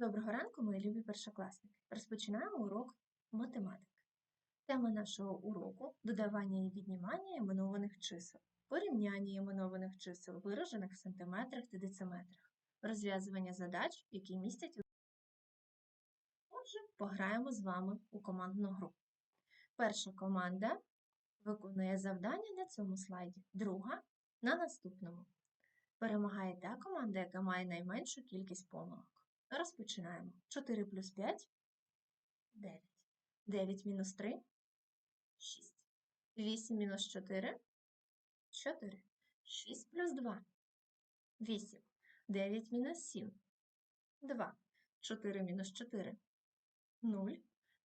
Доброго ранку, мої любі першокласники. Розпочинаємо урок математики. Тема нашого уроку додавання і віднімання іменованих чисел, порівняння іменованих чисел, виражених в сантиметрах та дециметрах, розв'язування задач, які містять. у- Отже, пограємо з вами у командну гру. Перша команда виконує завдання на цьому слайді, друга на наступному. Перемагає та команда, яка має найменшу кількість помилок. Розпочинаємо. 4 плюс 5 – 9. 9 мінус 3 – 6. 8 мінус 4 – 4. 6 плюс 2 – 8. 9 мінус 7 – 2. 4 мінус 4 – 0.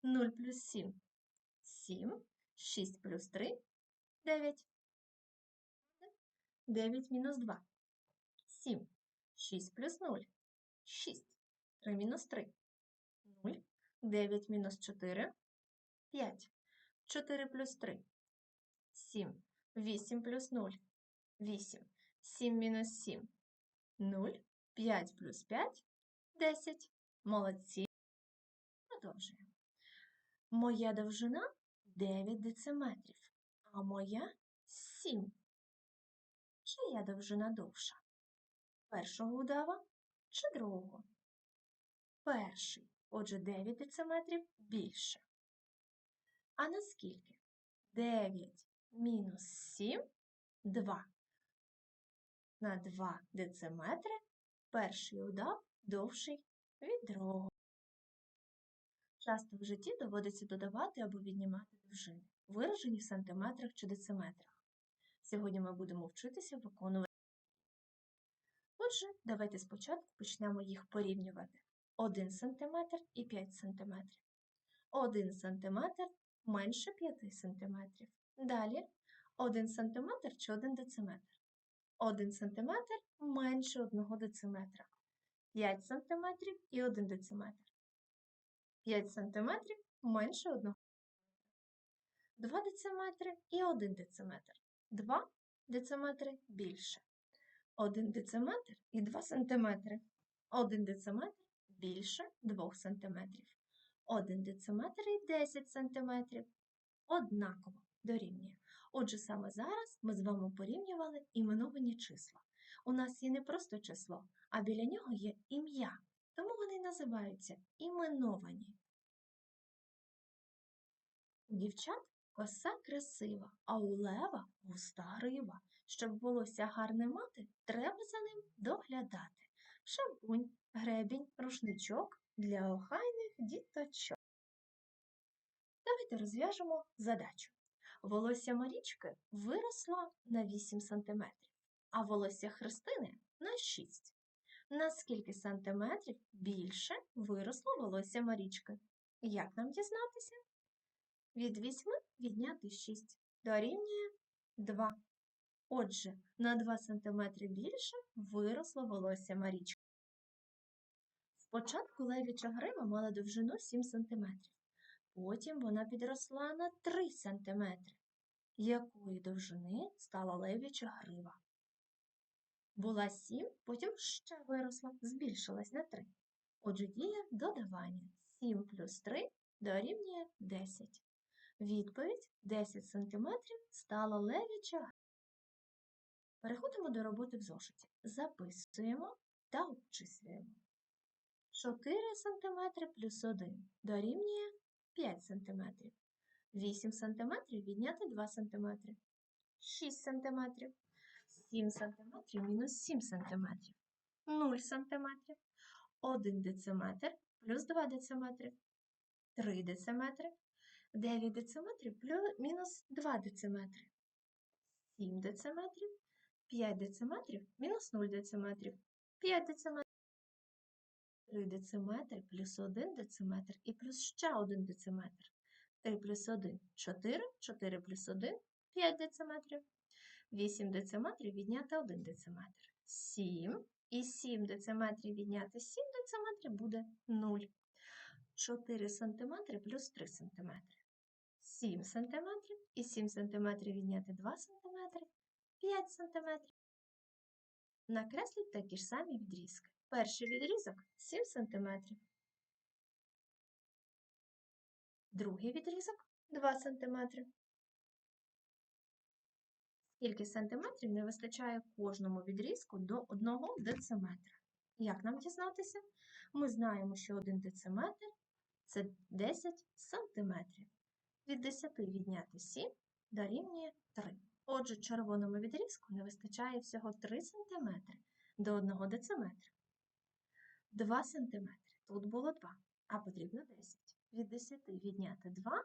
0 плюс 7 – 7. 6 плюс 3 – 9. 9 мінус 2 – 7. 6 плюс 0 – 6. 3 мінус 3 – 0. 9 мінус 4 – 5. 4 плюс 3 – 7. 8 плюс 0 – 8. 7 мінус 7 – 0. 5 плюс 5 – 10. Молодці. Продовжуємо. Моя довжина 9 дециметрів, а моя 7. Чия довжина довша? Першого удава чи другого? Перший. Отже, 9 дециметрів більше. А наскільки? 9 мінус 7 – 2. На 2 дециметри перший удав довший від другого. Часто в житті доводиться додавати або віднімати довжини, виражені в сантиметрах чи дециметрах. Сьогодні ми будемо вчитися виконувати. Отже, давайте спочатку почнемо їх порівнювати. 1 см і 5 см. 1 см менше 5 см. Далі 1 см чи 1 дециметр. 1 см менше 1 дециметра. 5 см і 1 дециметр. 5 см менше 1 2 дециметри і 1 дециметр. 2 дециметри більше. 1 дециметр і 2 сантиметри. 1 дециметр більше 2 см. 1 дециметр і 10 см. Однаково дорівнює. Отже, саме зараз ми з вами порівнювали іменовані числа. У нас є не просто число, а біля нього є ім'я, тому вони називаються іменовані. У дівчат коса красива, а у лева густа грива. Щоб волосся гарне мати, треба за ним доглядати. Шампунь, гребінь, рушничок для охайних діточок. Давайте розв'яжемо задачу. Волосся Марічки виросло на 8 см, а волосся Христини на 6. На скільки сантиметрів більше виросло волосся Марічки? Як нам дізнатися? Від 8 відняти 6 дорівнює 2. Отже, на 2 см більше виросло волосся Марічки. Спочатку левіча грива мала довжину 7 см. Потім вона підросла на 3 см. Якої довжини стала левіча грива? Була 7, потім ще виросла, збільшилась на 3. Отже, діє додавання. 7 плюс 3 дорівнює 10. Відповідь 10 см стала левіча. Переходимо до роботи в зошиті. Записуємо та обчислюємо. 4 см плюс 1 дорівнює 5 см. 8 см відняти 2 см. 6 см. 7 см мінус 7 см. 0 см. 1 дециметр плюс 2 дециметри. 3 дециметри. 9 дециметрів плюс мінус 2 дециметри. 7 дециметрів. 5 дециметрів мінус 0 дециметрів. 5 дециметрів. 3 дециметри плюс 1 дециметр і плюс ще 1 дециметр. 3 плюс 1 – 4, 4 плюс 1 – 5 дециметрів. 8 дециметрів відняти 1 дециметр. 7 і 7 дециметрів відняти 7 дециметрів буде 0. 4 см плюс 3 см. 7 см і 7 см відняти 2 см 5 см. Накресліть такі ж самі відрізки. Перший відрізок 7 см. Другий відрізок 2 см. Скільки сантиметрів не вистачає кожному відрізку до 1 дециметра? Як нам дізнатися? Ми знаємо, що 1 дециметр – це 10 сантиметрів. Від 10 відняти 7 дорівнює 3. Отже, червоному відрізку не вистачає всього 3 см до 1 дециметра. 2 см. Тут було 2, а потрібно 10. Від 10 відняти 2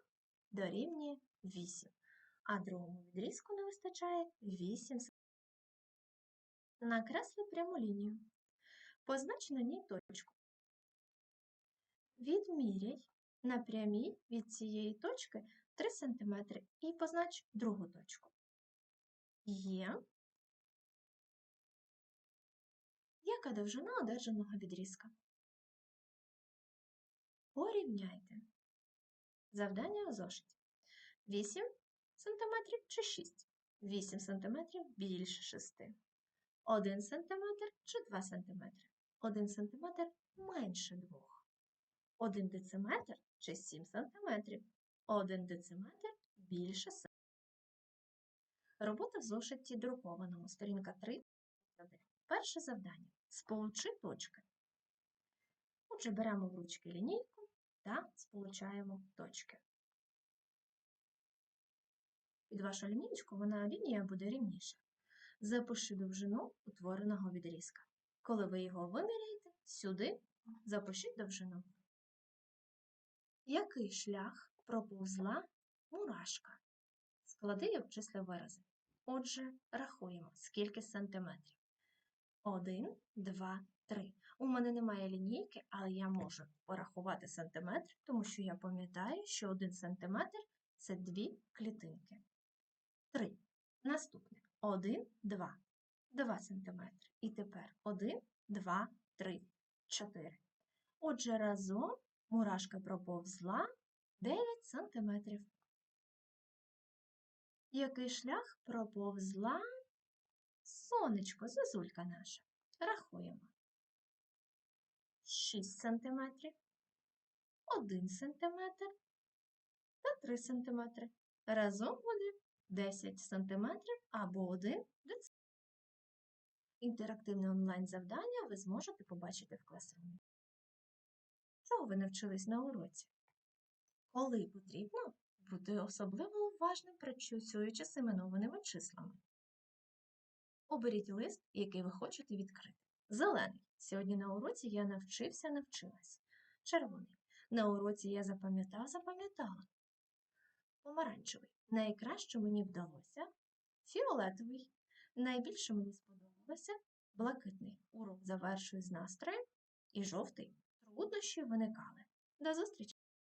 дорівнює 8. А другому відрізку не вистачає 8 см. Накресли пряму лінію. Познач на ній точку. Відміряй на прямій від цієї точки 3 см і познач другу точку. Є. Яка довжина одержаного відрізка? Порівняйте. Завдання у зошиті. 8 см чи 6? 8 см більше 6. 1 см чи 2 см? 1 см менше 2. 1 дециметр чи 7 см? 1 дециметр більше 7 Робота в зошиті друкованому. Сторінка 3. Перше завдання. Сполучи точки. Отже, беремо в ручки лінійку та сполучаємо точки. Під вашу лінієчку вона лінія буде рівніша. Запиши довжину утвореного відрізка. Коли ви його виміряєте, сюди запишіть довжину. Який шлях проповзла мурашка? Склади і обчисли вирази. Отже, рахуємо, скільки сантиметрів. 1, 2, 3. У мене немає лінійки, але я можу порахувати сантиметри, тому що я пам'ятаю, що 1 сантиметр – це дві клітинки. 3. Наступне. 1, 2. 2 сантиметри. І тепер 1, 2, 3, 4. Отже, разом мурашка проповзла 9 сантиметрів. Який шлях проповзла сонечко, зозулька наша. Рахуємо. 6 см, 1 см та 3 см. Разом буде 10 см або 1 дц. Інтерактивне онлайн-завдання ви зможете побачити в класрумі. Чого ви навчились на уроці? Коли потрібно бути особливо уважним, працюючи з іменованими числами. Оберіть лист, який ви хочете відкрити. Зелений. Сьогодні на уроці я навчився, навчилась. Червоний. На уроці я запам'ятав, запам'ятала. Помаранчевий. Найкраще мені вдалося. Фіолетовий. Найбільше мені сподобалося блакитний. Урок завершую з настроєм. І жовтий. Труднощі виникали. До зустрічі!